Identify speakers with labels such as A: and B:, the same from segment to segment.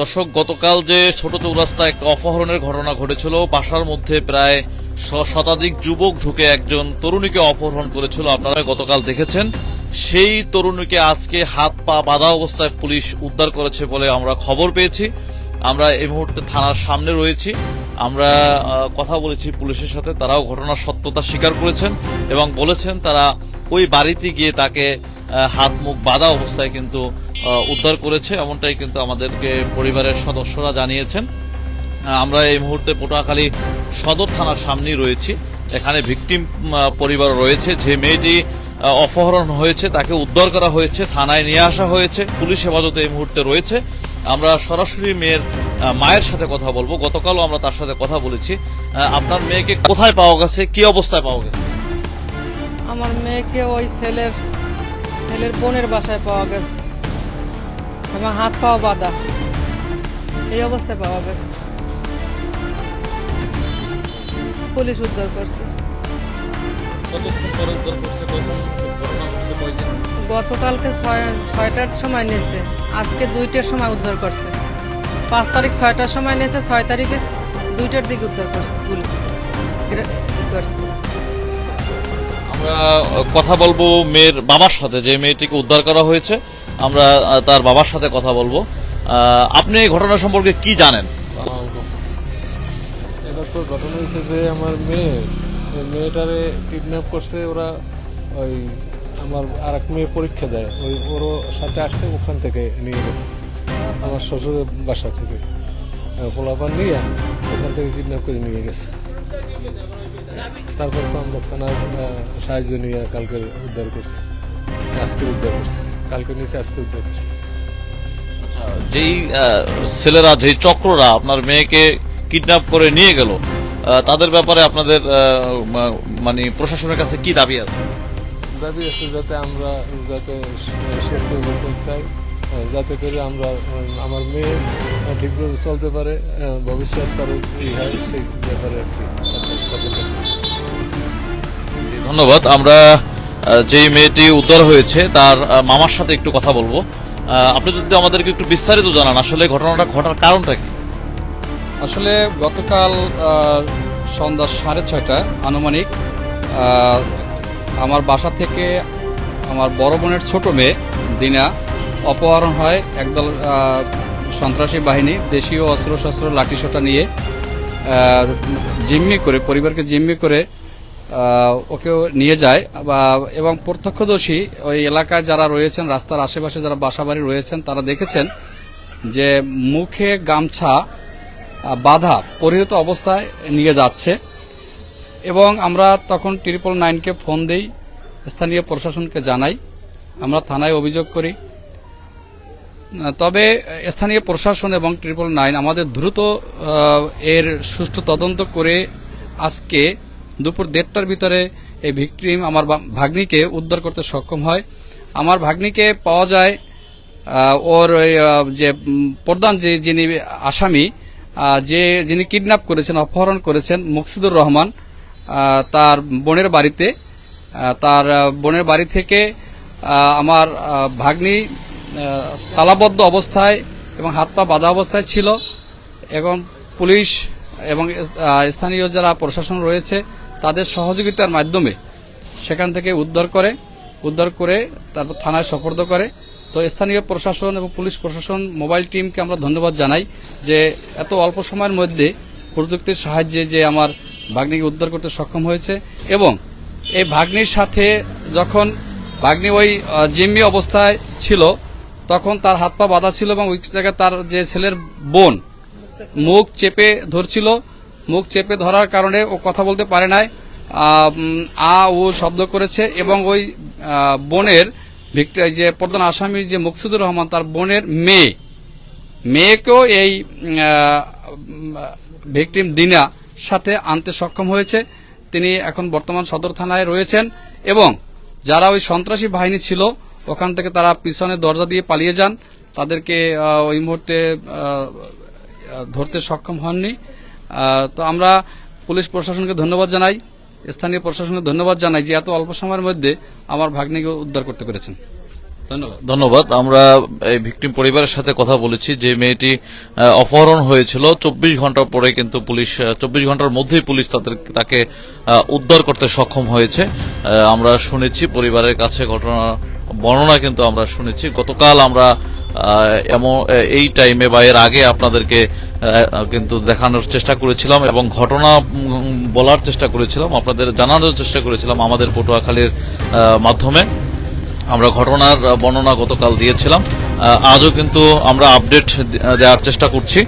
A: দর্শক, গতকাল যে ছোট চৌরাস্তায় একটা অপহরণের ঘটনা ঘটেছিল, বাসার মধ্যে প্রায় শতাধিক যুবক ঢুকে একজন তরুণীকে অপহরণ করেছিল। আপনারা গতকাল দেখেছেন, সেই তরুণীকে আজকে হাত পা বাঁধা অবস্থায় পুলিশ উদ্ধার করেছে বলে আমরা খবর পেয়েছি। আমরা এই মুহূর্তে থানার সামনে রয়েছি। আমরা কথা বলেছি পুলিশের সাথে, তারাও ঘটনার সত্যতা স্বীকার করেছেন এবং বলেছেন তারা ওই বাড়িতে গিয়ে তাকে হাত মুখ বাঁধা অবস্থায় কিন্তু উদ্ধার করেছে। এমনটাই কিন্তু আমাদেরকে পরিবারের সদস্যরা জানিয়েছেন। আমরা এই মুহূর্তে পটুয়াখালী সদর থানার সামনেই রয়েছি। এখানে ভিকটিম পরিবার রয়েছে। যে মেয়েটি অপহরণ হয়েছে, তাকে উদ্ধার করা হয়েছে, থানায় নিয়ে আসা হয়েছে, পুলিশ হেফাজতে এই মুহূর্তে রয়েছে। আমরা সরাসরি মেয়ের মায়ের সাথে কথা বলব। গতকালও আমরা তার সাথে কথা বলেছি। আপনার মেয়েকে কোথায় পাওয়া গেছে? কি অবস্থায় পাওয়া গেছে?
B: আমার মেয়েকে ওই ছেলের ছেলের বোনের বাসায় পাওয়া গেছে। এবং হাত পাও বাঁধা। এই অবস্থায় পাওয়া গেছে। পুলিশ উদ্ধার করছে। গতকালকে ছয় ছয়টার সময় নিয়েছে আজকে দুইটার সময় উদ্ধার করছে। পাঁচ তারিখ ছয়টার সময় নিয়েছে ছয় তারিখে দুইটার দিকে উদ্ধার করছে পুলিশ। করছে।
A: আমরা কথা বলব মেয়ের বাবার সাথে, যে মেয়েটিকে উদ্ধার করা হয়েছে, আমরা তার বাবার সাথে কথা বলব। আপনি এই ঘটনা সম্পর্কে কি জানেন?
C: এটা তো ঘটনা হয়েছে যে আমার মেয়ে মেয়েটারে কিডন্যাপ করছে, ওরা ওই আমার আর এক মেয়ে পরীক্ষা দেয়। ওই ওরও সাথে আসছে, ওখান থেকে নিয়ে গেছে। আমার শ্বশুরের বাসা থেকে। পোলাপান নিয়ে ওখান থেকে কিডন্যাপ করে নিয়ে গেছে। তারপর তো আমরা থানার সাহায্য নিয়ে কালকে উদ্ধার করছি। আজকে উদ্ধার করছি। কালকে নিচে আজকে উদ্ধার করছি।
A: আচ্ছা, যেই ছেলেরা যেই চক্ররা আপনার মেয়েকে কিডন্যাপ করে নিয়ে গেল তাদের ব্যাপারে আপনাদের মানে প্রশাসনের কাছে কি দাবি আছে?
C: দাবি আছে যাতে আমরা যাতে চাই যাতে করে আমরা আমার মেয়ে ঠিকভাবে চলতে পারে ভবিষ্যৎ তার ই হয় সেই ব্যাপারে আর কি
A: ধন্যবাদ। আমরা যেই মেয়েটি উদ্ধার হয়েছে, তার মামার সাথে একটু কথা বলব। আপনি যদি আমাদেরকে একটু বিস্তারিত জানান, আসলে ঘটনাটা ঘটার কারণটা কি?
D: আসলে গতকাল সন্ধ্যা সাড়ে ছয়টা আনুমানিক আমার বাসা থেকে আমার বড় বোনের ছোট মেয়ে দিনা অপহরণ হয় একদল সন্ত্রাসী বাহিনী দেশীয় অস্ত্রশস্ত্র লাঠিসোঁটা নিয়ে জিম্মি করে, পরিবারকে জিম্মি করে ওকেও নিয়ে যায়। বা- এবং প্রত্যক্ষদর্শী ওই এলাকায় যারা রয়েছেন, রাস্তার আশেপাশে যারা বাসাবাড়ি রয়েছেন, তারা দেখেছেন যে মুখে গামছা বাধা পরিহিত অবস্থায় নিয়ে যাচ্ছে। এবং আমরা তখন ট্রিপল নাইনকে ফোন দেই, স্থানীয় প্রশাসনকে জানাই। আমরা থানায় অভিযোগ করি। তবে স্থানীয় প্রশাসন এবং ট্রিপল নাইন আমাদের দ্রুত এর সুষ্ঠু তদন্ত করে আজকে দুপুর দেড়টার ভিতরে এই ভিকটিম আমার ভাগ্নিকে উদ্ধার করতে সক্ষম হয়। আমার ভাগ্নিকে পাওয়া যায় ওর যে প্রধান যে, যিনি আসামি যে, যিনি কিডন্যাপ করেছেন, অপহরণ করেছেন মুকসিদুর রহমান তার বোনের বাড়িতে। তার বোনের বাড়ি থেকে আমার ভাগ্নি তালাবদ্ধ অবস্থায় এবং হাত পা বাঁধা অবস্থায় ছিল এবং পুলিশ এবং স্থানীয় যারা প্রশাসন রয়েছে তাদের সহযোগিতার মাধ্যমে সেখান থেকে উদ্ধার করে উদ্ধার করে তারপর থানায় সোপর্দ করে। তো স্থানীয় প্রশাসন এবং পুলিশ প্রশাসন মোবাইল টিমকে আমরা ধন্যবাদ জানাই যে এত অল্প সময়ের মধ্যে প্রযুক্তির সাহায্যে যে আমার ভাগ্নিকে উদ্ধার করতে সক্ষম হয়েছে এবং এই ভাগ্নির সাথে যখন ভাগ্নি ওই জিম্মি অবস্থায় ছিল, তখন তার হাত পা বাঁধা ছিল এবং ওই জায়গায় তার যে ছেলের বোন মুখ চেপে ধরছিল। মুখ চেপে ধরার কারণে ও কথা বলতে পারে নাই। আ, ও শব্দ করেছে এবং ওই বোনের যে প্রধান আসামি যে মুকসুদুর রহমান, তার বোনের মেয়ে। মেয়েকেও এই ভিকটিম দিনা সাথে আনতে সক্ষম হয়েছে। তিনি এখন বর্তমান সদর থানায় রয়েছেন এবং যারা ওই সন্ত্রাসী বাহিনী ছিল, ওখান থেকে তারা পিছনে দরজা দিয়ে পালিয়ে যান। তাদেরকে ওই মুহূর্তে ধরতে সক্ষম হননি। তো আমরা পুলিশ প্রশাসনকে ধন্যবাদ জানাই। স্থানীয় প্রশাসনকে ধন্যবাদ জানাই যে এত অল্প সময়ের মধ্যে আমার ভাগ্নিকে উদ্ধার করতে পেরেছেন। ধন্যবাদ।
A: আমরা এই ভিকটিম পরিবারের সাথে কথা বলেছি। যে মেয়েটি অপহরণ হয়েছিল, চব্বিশ ঘণ্টা পরে কিন্তু পুলিশ চব্বিশ ঘণ্টার মধ্যেই পুলিশ তাদের, তাকে উদ্ধার করতে সক্ষম হয়েছে। আমরা শুনেছি পরিবারের কাছে ঘটনা, বর্ণনা কিন্তু আমরা শুনেছি। গতকাল আমরা এমন এই টাইমে বা এর আগে আপনাদেরকে কিন্তু দেখানোর চেষ্টা করেছিলাম এবং ঘটনা বলার চেষ্টা করেছিলাম, আপনাদের জানানোর চেষ্টা করেছিলাম আমাদের পটুয়াখালীর মাধ্যমে। আমরা ঘটনার বর্ণনা গতকাল দিয়েছিলাম। আজও কিন্তু আমরা আপডেট দেওয়ার চেষ্টা করছি।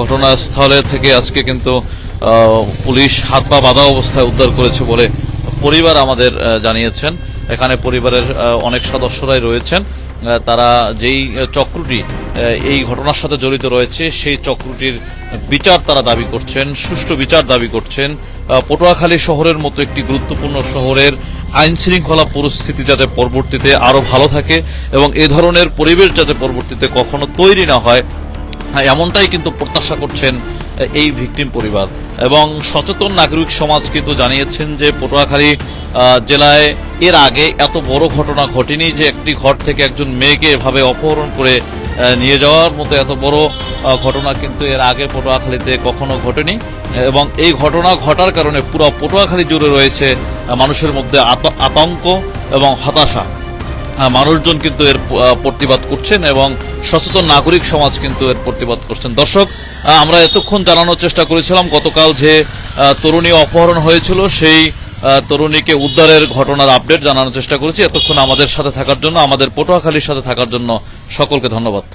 A: ঘটনাস্থলে থেকে আজকে কিন্তু পুলিশ হাত পা বাঁধা অবস্থায় উদ্ধার করেছে বলে পরিবার আমাদের জানিয়েছেন। এখানে পরিবারের অনেক সদস্যরাই রয়েছেন। তারা যেই চক্রটি এই ঘটনার সাথে জড়িত রয়েছে, সেই চক্রটির বিচার তারা দাবি করছেন, সুষ্ঠু বিচার দাবি করছেন। পটুয়াখালী শহরের মতো একটি গুরুত্বপূর্ণ শহরের আইন শৃঙ্খলা পরিস্থিতি যাতে পরবর্তীতে আরও ভালো থাকে এবং এ ধরনের পরিবেশ যাতে পরবর্তীতে কখনো তৈরি না হয়, এমনটাই কিন্তু প্রত্যাশা করছেন এই ভিকটিম পরিবার। এবং সচেতন নাগরিক সমাজ কিন্তু জানিয়েছেন যে পটুয়াখালী জেলায় এর আগে এত বড় ঘটনা ঘটেনি যে একটি ঘর থেকে একজন মেয়েকে এভাবে অপহরণ করে নিয়ে যাওয়ার মতো এত বড় ঘটনা কিন্তু এর আগে পটুয়াখালীতে কখনো ঘটেনি। এবং এই ঘটনা ঘটার কারণে পুরো পটুয়াখালী জুড়ে রয়েছে মানুষের মধ্যে আত- আতঙ্ক এবং হতাশা। মানুষজন কিন্তু এর প্রতিবাদ করছেন এবং সচেতন নাগরিক সমাজ কিন্তু এর প্রতিবাদ করছেন। দর্শক আমরা এতক্ষণ জানানোর চেষ্টা করেছিলাম, গতকাল যে তরুণী অপহরণ হয়েছিল, সেই তরুণীকে উদ্ধারের ঘটনার আপডেট জানানোর চেষ্টা করেছি। এতক্ষণ আমাদের সাথে থাকার জন্য, আমাদের পটুয়াখালীর সাথে থাকার জন্য সকলকে ধন্যবাদ।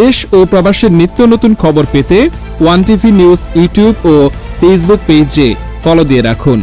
E: দেশ ও প্রবাসের নিত্য নতুন খবর পেতে ওয়ান টিভি নিউজ, ইউটিউব ও ফেসবুক পেজে ফলো দিয়ে রাখুন।